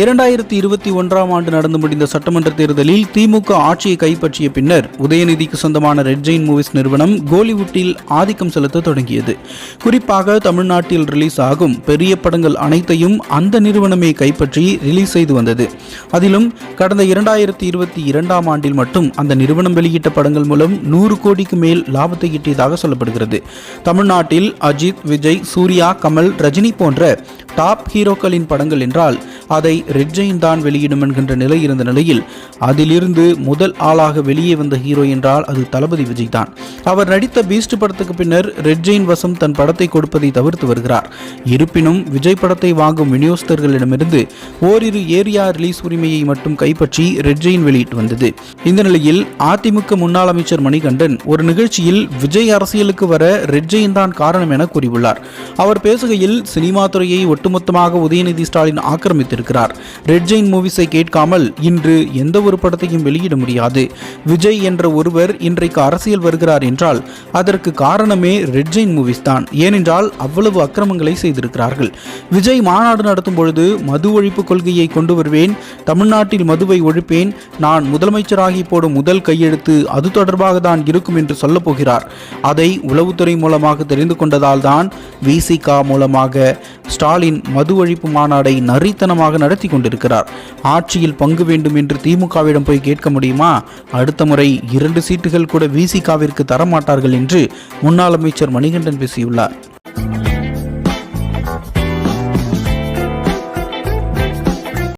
இரண்டாயிரத்தி இருபத்தி ஒன்றாம் ஆண்டு நடந்து முடிந்த சட்டமன்ற தேர்தலில் திமுக ஆட்சியை கைப்பற்றிய பின்னர் உதயநிதிக்கு சொந்தமான ரெட் ஜெயின் மூவிஸ் நிறுவனம் கோலிவுட்டில் ஆதிக்கம் செலுத்த தொடங்கியது. குறிப்பாக தமிழ்நாட்டில் ரிலீஸ் ஆகும் பெரிய படங்கள் அனைத்தையும் அந்த நிறுவனமே கைப்பற்றி ரிலீஸ் செய்து வந்தது. அதிலும் கடந்த இரண்டாயிரத்தி இருபத்தி இரண்டாம் ஆண்டில் மட்டும் அந்த நிறுவனம் வெளியிட்ட படங்கள் மூலம் நூறு கோடிக்கு மேல் லாபத்தை ஈட்டியதாக சொல்லப்படுகிறது. தமிழ்நாட்டில் அஜித் விஜய் சூர்யா கமல் ரஜினி போன்ற டாப் ஹீரோக்களின் படங்கள் என்றால் அதை ரெட் ஜெயின் தான் வெளியிடும் என்கின்ற நிலை இருந்த நிலையில் அதிலிருந்து முதல் ஆளாக வெளியே வந்த ஹீரோ என்றால் அது தளபதி விஜய் தான். அவர் நடித்த பீஸ்ட் படத்துக்கு பின்னர் ரெட் ஜெயின் வசம் தன் படத்தை கொடுப்பதை தவிர்த்து வருகிறார். இருப்பினும் விஜய் படத்தை வாங்கும் விநியோகஸ்தர்களிடமிருந்து ஓரிரு ஏரியா ரிலீஸ் உரிமையை மட்டும் கைப்பற்றி ரெட் ஜெயின் வெளியிட்டு வந்தது. இந்த நிலையில் அதிமுக முன்னாள் அமைச்சர் மணிகண்டன் ஒரு நிகழ்ச்சியில் விஜய் அரசியலுக்கு வர ரெட் ஜெயின் தான் காரணம் என கூறியுள்ளார். அவர் பேசுகையில் சினிமா துறையை ஒட்டுமொத்தமாக உதயநிதி ஸ்டாலின் ஆக்கிரமித்திருக்கிறார். ரெட் ஜெயின் மூவிஸை கேட்காமல் இன்று எந்த ஒரு படத்தையும் வெளியிட முடியாது. விஜய் என்ற ஒருவர் இன்றைக்கு அரசியல் வருகிறார் என்றால் அதற்கு காரணமே ரெட் ஜெயின் மூவிஸ் தான். ஏனென்றால் அவ்வளவு அக்கிரமங்களை செய்திருக்கிறார்கள். விஜய் மாநாடு நடத்தும் பொழுது மது ஒழிப்பு கொள்கையை கொண்டு வருவேன் தமிழ்நாட்டில் மதுவை ஒழிப்பேன் நான் முதலமைச்சராகி போடும் முதல் கையெழுத்து அது தொடர்பாக தான் இருக்கும் என்று சொல்லப் போகிறார். அதை உளவுத்துறை மூலமாக தெரிந்து கொண்டதால் தான் விசிகா மூலமாக ஸ்டாலின் மது ஒழிப்பு மாநாடை நரித்தனமாக நடத்தி கொண்டிருக்கிறார். ஆட்சியில் பங்கு வேண்டும் என்று திமுகவிடம் போய் கேட்க முடியுமா? அடுத்த முறை இரண்டு சீட்டுகள் கூட விசிகாவிற்கு தரமாட்டார்கள் என்று முன்னாள் அமைச்சர் மணிகண்டன் பேசியுள்ளார்.